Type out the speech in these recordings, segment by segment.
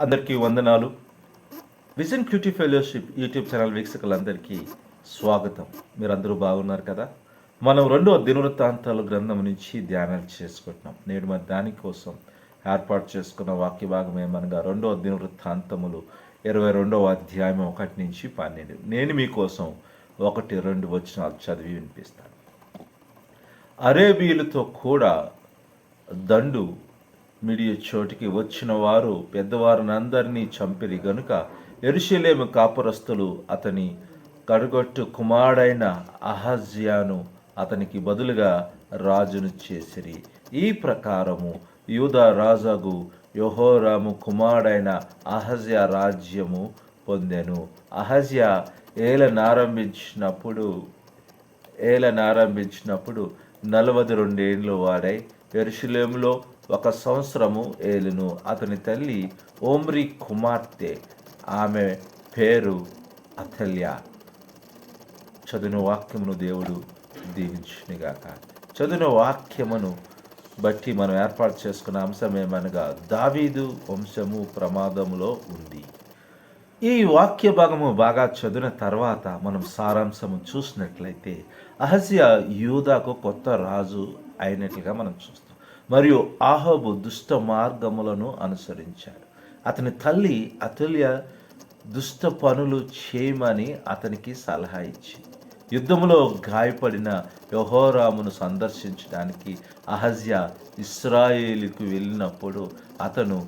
అందరికీ వందనాలు. Vision QT fellowship YouTube channel వీక్షకులందరికీ స్వాగతం. మీరందరూ బాగున్నారు కదా? మనం రెండవ దినవృత్తాంతాల గ్రంథం నుంచి ధ్యానాలు చేసుకుంటున్నాం. నేడు మరి దానికోసం ఏర్పాటు చేసుకున్న వాక్య భాగం ఏమనగా రెండవ దినవృత్తాంతములు ఇరవై రెండవ అధ్యాయం ఒకటి నుంచి పన్నెండు. నేను మీకోసం ఒకటి రెండు వచనాలు చదివి వినిపిస్తాను. అరేబీయులతో కూడా దండు మిడియ చోటికి వచ్చిన వారు పెద్దవారినందరినీ చంపిరి గనుక ఎరుషలేము కాపురస్తులు అతని కడుగొట్టు కుమారుడైన అహజ్యాను అతనికి బదులుగా రాజును చేసిరి. ఈ ప్రకారము యూదా రాజాగు యహోరాము కుమారుడైన అహజ్యా రాజ్యము పొందెను. అహజ్యా ఏలనారంభించినప్పుడు ఏలనారంభించినప్పుడు నలభై రెండేండ్లు వాడై ఎరుషులేములో ఒక సంవత్సరము ఏలును. అతని తల్లి ఓమ్రి కుమార్తె. ఆమె పేరు అథల్య. చదివిన వాక్యమును దేవుడు దీవించునిగాక. చదివిన వాక్యమును బట్టి మనం ఏర్పాటు చేసుకున్న అంశం ఏమనగా దావీదు వంశము ప్రమాదంలో ఉంది. ఈ వాక్య భాగము బాగా చదివిన తర్వాత మనం సారాంశము చూసినట్లయితే అహస్య యూదాకు కొత్త రాజు అయినట్లుగా మనం చూస్తాం. మరియు ఆహబు దుష్ట మార్గములను అనుసరించాడు. అతని తల్లి అతుల్య దుష్ట పనులు చేయమని అతనికి సలహా ఇచ్చి యుద్ధంలో గాయపడిన యహోరామును సందర్శించడానికి అహజ్యా ఇస్రాయేలుకు వెళ్ళినప్పుడు అతను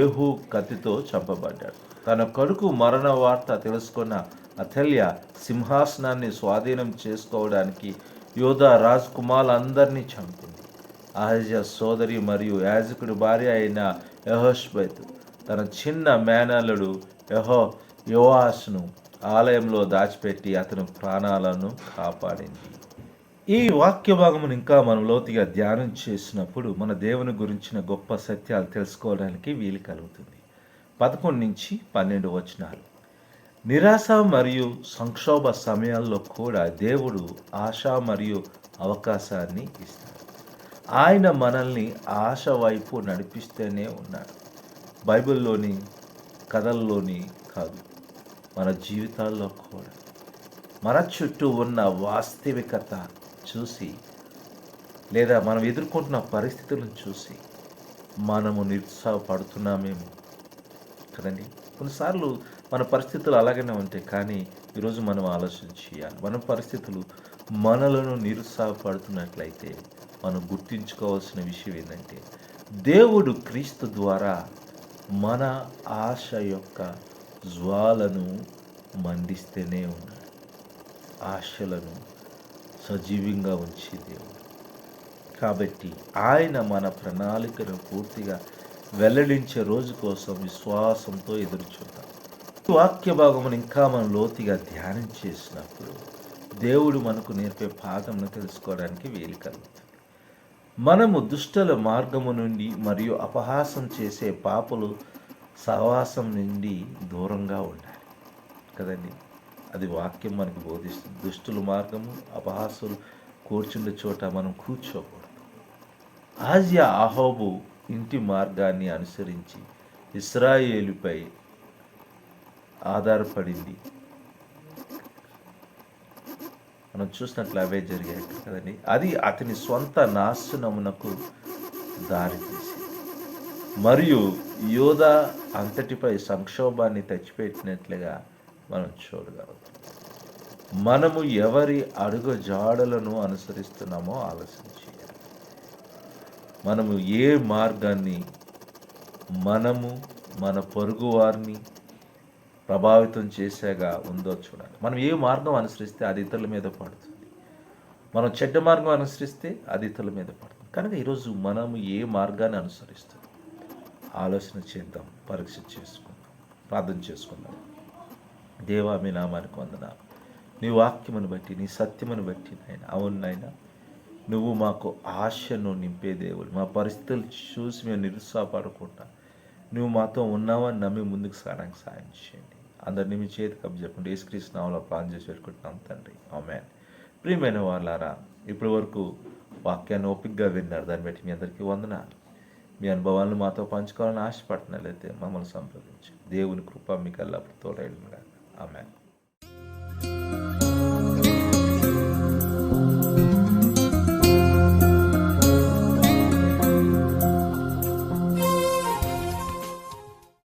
ఏహు కత్తితో చంపబడ్డాడు. తన కొడుకు మరణ వార్త తెలుసుకున్న అథల్య సింహాసనాన్ని స్వాధీనం చేసుకోవడానికి యోధా రాజ్ కుమారులందరినీ చంపింది. అహజ్య సోదరి మరియు యాజకుడి భార్య అయిన యహోష్బెత్ తన చిన్న మేనల్లుడు యహో యువాస్ను ఆలయంలో దాచిపెట్టి అతను ప్రాణాలను కాపాడింది. ఈ వాక్య భాగమును ఇంకా మనం లోతుగా ధ్యానం చేసినప్పుడు మన దేవుని గురించిన గొప్ప సత్యాలు తెలుసుకోవడానికి వీలు కలుగుతుంది. పదకొండు నుంచి పన్నెండు వచనాలు. నిరాశ మరియు సంక్షోభ సమయాల్లో కూడా దేవుడు ఆశ మరియు అవకాశాన్ని ఇస్తాడు. ఆయన మనల్ని ఆశ వైపు నడిపిస్తూనే ఉన్నాడు. బైబిల్లోని కథల్లోని కాదు మన జీవితాల్లో కూడా. మన చుట్టూ ఉన్న వాస్తవికత చూసి లేదా మనం ఎదుర్కొంటున్న పరిస్థితులను చూసి మనము నిరుత్సాహపడుతున్నామేమో కదండి. కొన్నిసార్లు మన పరిస్థితులు అలాగనే ఉంటాయి కానీ ఈరోజు మనం ఆలోచన చేయాలి. మన పరిస్థితులు మనలను నిరుత్సాహపడుతున్నట్లయితే మనం గుర్తించుకోవాల్సిన విషయం ఏంటంటే దేవుడు క్రీస్తు ద్వారా మన ఆశ యొక్క జ్వాలను మండిస్తేనే ఉన్నాడు. ఆశలను సజీవంగా ఉంచే దేవుడు. కాబట్టి ఆయన మన ప్రణాళికను పూర్తిగా వెల్లడించే రోజు కోసం విశ్వాసంతో ఎదురు చూద్దాం. ఈ వాక్య భాగమును ఇంకా మనం లోతుగా ధ్యానం చేసినప్పుడు దేవుడు మనకు నేర్పే పాఠంను తెలుసుకోవడానికి వీలు కలుగుతుంది. మనము దుష్టల మార్గము నుండి మరియు అపహాసం చేసే పాపలు సహవాసం నుండి దూరంగా ఉండాలి. కదండి? అది వాక్యం మనకు బోధిస్తుంది. దుష్టుల మార్గము అపహాసులు కూర్చుండే చోట మనం కూర్చోకూడదు. ఆజియా ఆహోబు ఇంటి మార్గాన్ని అనుసరించి ఇస్రాయేలుపై ఆధారపడింది. మనం చూసినట్లు అవే జరిగాయి కదండి. అది అతని సొంత నాశనమునకు దారితీసి మరియు యోధ అంతటిపై సంక్షోభాన్ని తెచ్చిపెట్టినట్లుగా మనం చూడగలుగుతాం. మనము ఎవరి అడుగు జాడలను అనుసరిస్తున్నామో ఆలోచన చేయాలి. మనము ఏ మార్గాన్ని మనము మన పొరుగు వారిని ప్రభావితం చేసేగా ఉందో చూడాలి మనం ఏ మార్గం అనుసరిస్తే అది ఇతరుల మీద పడుతుంది. మనం చెడ్డ మార్గం అనుసరిస్తే అది ఇతరుల మీద పడుతుంది. కనుక ఈరోజు మనము ఏ మార్గాన్ని అనుసరిస్తాం ఆలోచన చేద్దాం పరీక్ష చేసుకుందాం ప్రార్థన చేసుకుందాం. దేవా మీ నామానికి వందనాలు. నీ వాక్యమును బట్టి నీ సత్యమును బట్టి నాయన అవును నాయన నువ్వు మాకు ఆశను నింపే దేవుడు. మా పరిస్థితులు చూసి మేము నిరుత్సాహపడకుండా నువ్వు మాతో ఉన్నావని నమ్మి ముందుకు సాగడానికి సాయం చేయండి. అందరినీ మీ చేతి కప్పు చెప్పండి ఏసుక్రీస్తు నామలో ప్రాణం చేసి పెట్టుకుంటున్నాం తండ్రి. ఆమె ప్రియమైన వాళ్ళారా ఇప్పటి వరకు వాక్యాన్ని ఓపికగా విన్నారు. దాన్ని బట్టి మీ అందరికీ వందనాలు. మీ అనుభవాలను మాతో పంచుకోవాలని ఆశపడుతున్నట్లయితే మమ్మల్ని సంప్రదించి దేవుని కృప మీకు అల్లప్పుడు తోడైంది ఆమె